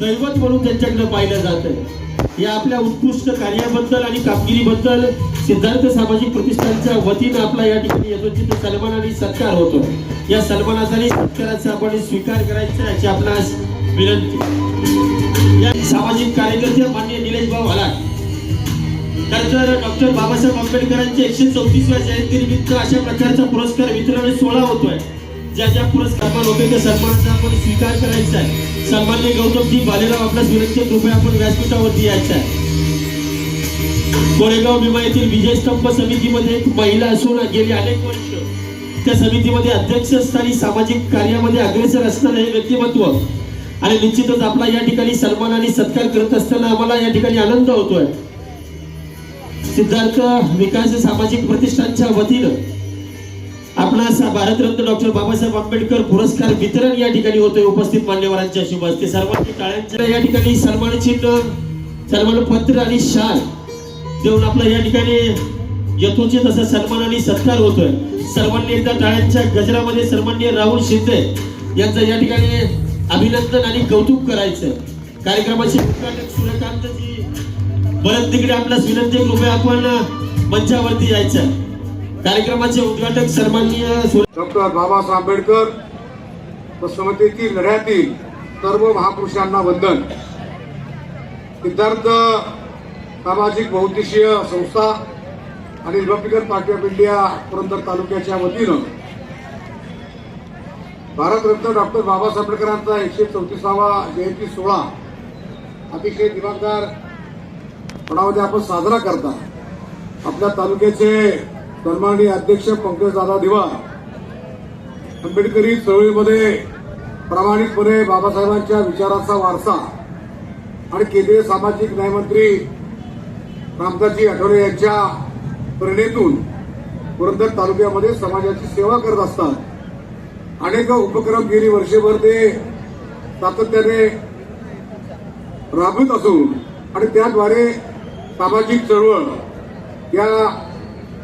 दैवत म्हणून त्यांच्याकडे पाहिलं जात आहे या आपल्या उत्कृष्ट कार्याबद्दल आणि कामगिरीबद्दल सिद्धार्थ सामाजिक प्रतिष्ठानच्या वतीनं आपला या ठिकाणी यथोचित सन्मान आणि सत्कार होतो. या सन्मानाचा आणि सत्काराचा आपण स्वीकार करायचा याची आपणास विनंती. या सामाजिक कार्यकर्ते मान्य निलेश भाऊ हलाट तर डॉक्टर बाबासाहेब आंबेडकरांच्या एकशे चौतीसव्या जयंतीनिमित्त अशा प्रकारचा पुरस्कार वितरण सोहळा होतोय. ज्या ज्या पुरस्कार होते त्या सन्मानाचा आपण स्वीकार करायचा आहे. सन्मान्य गौतमजी बालेराव आपल्या सुरक्षित कृपया आपण व्यासपीठावरती यायचा आहे. कोरेगाव भीमा येथील विजय स्तंभ समितीमध्ये एक महिला असून गेली अनेक वर्ष. त्या समितीमध्ये अध्यक्षस्थानी सामाजिक कार्यामध्ये अग्रेसर असणारे हे व्यक्तिमत्व आणि निश्चितच आपला या ठिकाणी सन्मान आणि सत्कार करत असताना आम्हाला या ठिकाणी आनंद होतोय. सिद्धार्थ विकास सामाजिक प्रतिष्ठानच्या वतीनं आपला असा भारतरत्न डॉक्टर बाबासाहेब आंबेडकर पुरस्कार वितरण या ठिकाणी होतोय. उपस्थित मान्यवरांच्या शुभ असते सर्वांनी टाळ्यांच्या या ठिकाणी सन्मान चिन्ह सन्मान पत्र आणि शाल देऊन आपला या ठिकाणी यथोचित असा सन्मान आणि सत्कार होतोय. सर्वांनी एकदा टाळ्यांच्या गजरामध्ये सन्मान्य राहुल शिंदे यांचं या ठिकाणी अभिनंदन आणि कौतुक करायचं. कार्यक्रमाचे उद्घाटक सूर्यकांतजी परत तिकडे आपल्यास विनंती कृपया आपण मंचावरती यायचं. कार्यक्रमाचे उद्घाटक सन्माननीय डॉक्टर बाबासाहेब आंबेडकर व समतेतील लढ्यातील सर्व महापुरुषांना वंदन. सिद्धार्थ सामाजिक बहुद्देशीय संस्था आणि Republican Party of India Purandar तालुक्याच्या वतीनं भारतरत्न डॉक्टर बाबासाहेब आंबेडकरांचा एकशे चौतीसावा जयंती सोहळा अतिशय दिमागदार पणामध्ये आपण साजरा करता. आपल्या तालुक्याचे सन्माननीय अध्यक्ष पंकजदादा दिवा आंबेडकरी चळवळीमध्ये प्रामाणिकपणे बाबासाहेबांच्या विचाराचा वारसा आणि केंद्रीय सामाजिक न्यायमंत्री रामदासजी आठवले यांच्या प्रेरणेतून पुरंदर तालुक्यामध्ये समाजाची सेवा करत असतात. अनेक उपक्रम गेली वर्षभर ते सातत्याने राबवित असून आणि त्याद्वारे सामाजिक चळवळ या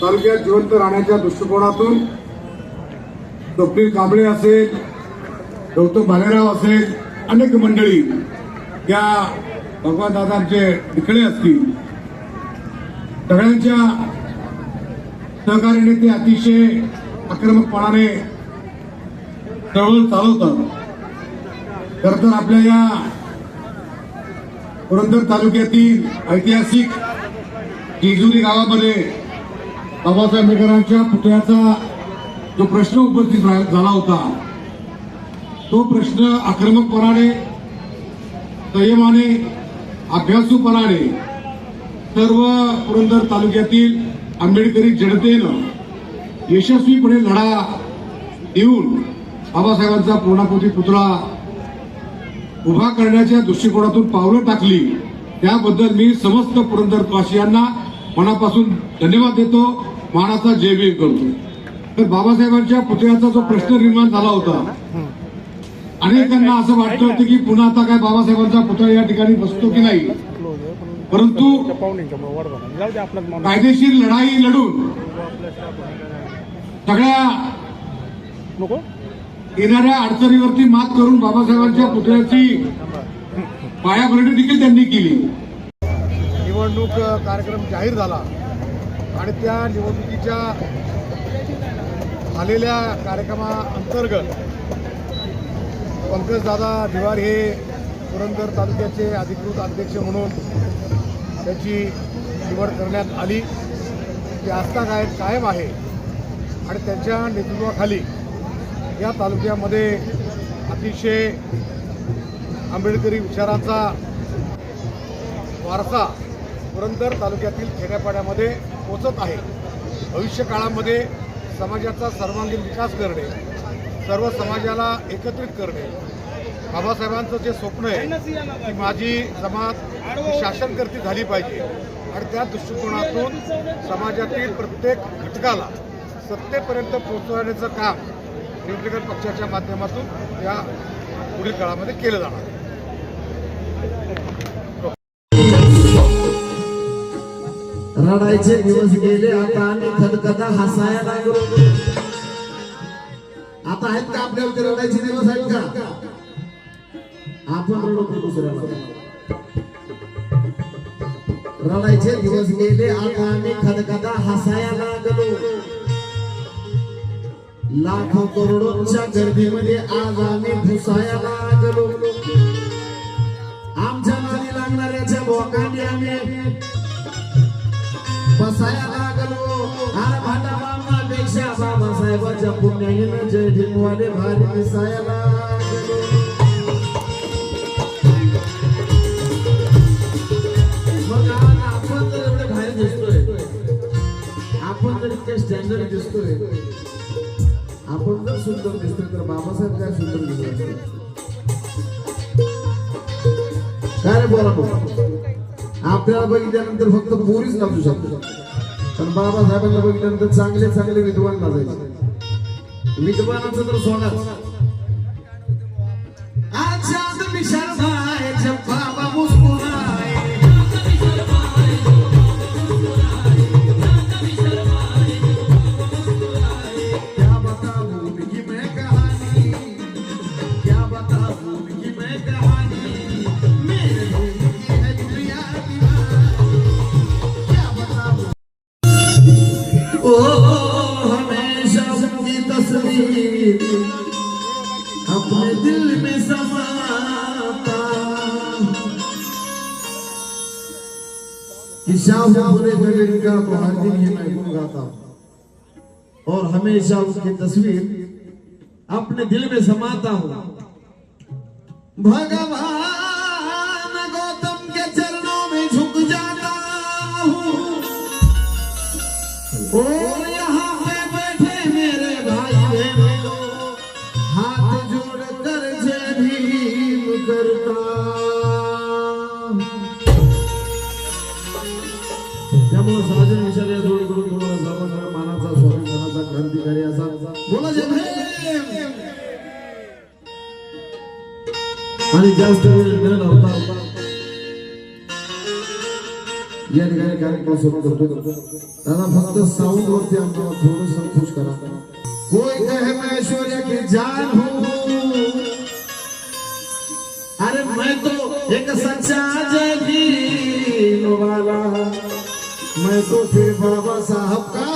तालुक्यात जिवंत राहण्याच्या दृष्टिकोनातून स्वप्नील कांबळे असेल गौतम भालेराव असेल अनेक मंडळी या भगवान दादांचे टिकळे असतील. सगळ्यांच्या सहकार्याने ते अतिशय आक्रमकपणाने चळवळ चालवतात. खर तर आपल्या या पुरंदर तालुक्यातील ऐतिहासिक जेजुरी गावामध्ये बाबासाहेब आंबेडकरांच्या पुतळ्याचा जो प्रश्न उपस्थित झाला होता तो प्रश्न आक्रमकपणाने संयमाने अभ्यासूपणाने सर्व पुरंदर तालुक्यातील आंबेडकरी जनतेनं यशस्वीपणे लढा देऊन बाबासाहेबांचा पूर्णाकृती पुतळा उभा करण्याच्या दृष्टिकोनातून पावलं टाकली. त्याबद्दल मी समस्त पुरंदरवासियांना मनापासून धन्यवाद देतो. मानाचा जय भीम करतो. तर बाबासाहेबांच्या पुतळ्याचा जो प्रश्न निर्माण झाला होता अनेकांना असं वाटतं होतं की पुन्हा आता काय बाबासाहेबांचा पुतळा या ठिकाणी बसतो की नाही? परंतु कायदेशीर लढाई लढून सगळ्या येणाऱ्या अडचणीवरती मात करून बाबासाहेबांच्या पुतळ्याची पायाभरणी देखील त्यांनी केली. निवडणूक कार्यक्रम जाहीर झाला. आणि त्या निवडणुकीच्या आलेल्या कार्यक्रमाअंतर्गत पंकजदादा दिवार हे पुरंदर तालुक्याचे अधिकृत अध्यक्ष म्हणून त्याची निवड करण्यात आली. ते आस्था काय कायम आहे. आणि त्यांच्या नेतृत्वाखाली या तालुक्यामध्ये अतिशय आंबेडकरी विचारांचा वारसा पुरंदर तालुक्यातील खेड्यापाड्यामध्ये पोचत आहे. भविष्य काळामध्ये समाजाचा सर्वांगीण विकास करणे सर्व समाजाला एकत्रित करणे बाबासाहेबांचं जे स्वप्न आहे की माझी जमात शासनकर्ती झाली पाहिजे. आणि त्या दृष्टिकोनातून समाजातील प्रत्येक घटकाला सत्तेपर्यंत पोहोचवण्याचं काम रिपब्लिकन पक्षाच्या माध्यमातून या पुढील काळामध्ये केलं जाणार आहे. रडायचे दिवस गेले आता आम्ही खदखदा हसायला लागलो. आता आहेत का आपल्यावरती रडायचे दिवस आहेत का? आपण रडवतो दुसऱ्याला? रडायचे दिवस गेले आता आम्ही खदखदा हसायला लागलो. लाखो करोडोंच्या गर्दीमध्ये आज आम्ही घुसायला लागलो. आमच्या मागे लागणाऱ्याच्या बोकांनी आम्ही बसायला लागलो. अरे भाटा बाबासाहेबाच्या पुण्याने जय भीमवाले भारी दिसायला लागलो. मग आपण जर एवढे भारी दिसतोय. आपण जर इतके स्टँडर्ड दिसतोय. आपण जर सुंदर दिसतोय तर बाबासाहेब काय सुंदर दिसत असतील? काय बोला बोला. आपल्याला बघितल्यानंतर फक्त पोरीच नाचू शकतो पण बाबासाहेबांना बघितल्यानंतर चांगले चांगले विद्वान नाचायचे. विद्वानाचं तर सोनाच कि शाम पूरे जगह का तो हर दिन ये मैं गुन गाता हूँ। और हमेशा उसकी तस्वीर अपने दिल में समाता हूँ। भगवान गौतम के चरणों में झुक जाता हूँ। और यहाँ पे बैठे मेरे भाई बहनों, हाथ जोड़ कर जय भीम करता त्यामुळे सार्वजनिक विचार या जोडी करून तुम्हाला सर्वांना मानाचा स्वाभिमानाचा क्रांतिकारी असा. बोला आणि जास्त वेळ न लावता या ठिकाणी कार्यक्रम सुरू करतो. दादा फक्त साऊंड वरती आम्हाला थोडस खुश करा. कोई कहे मैं ऐश्वर्या की जान हूँ? अरे मैं तो एक सच्चा तोखे बाबा साहब का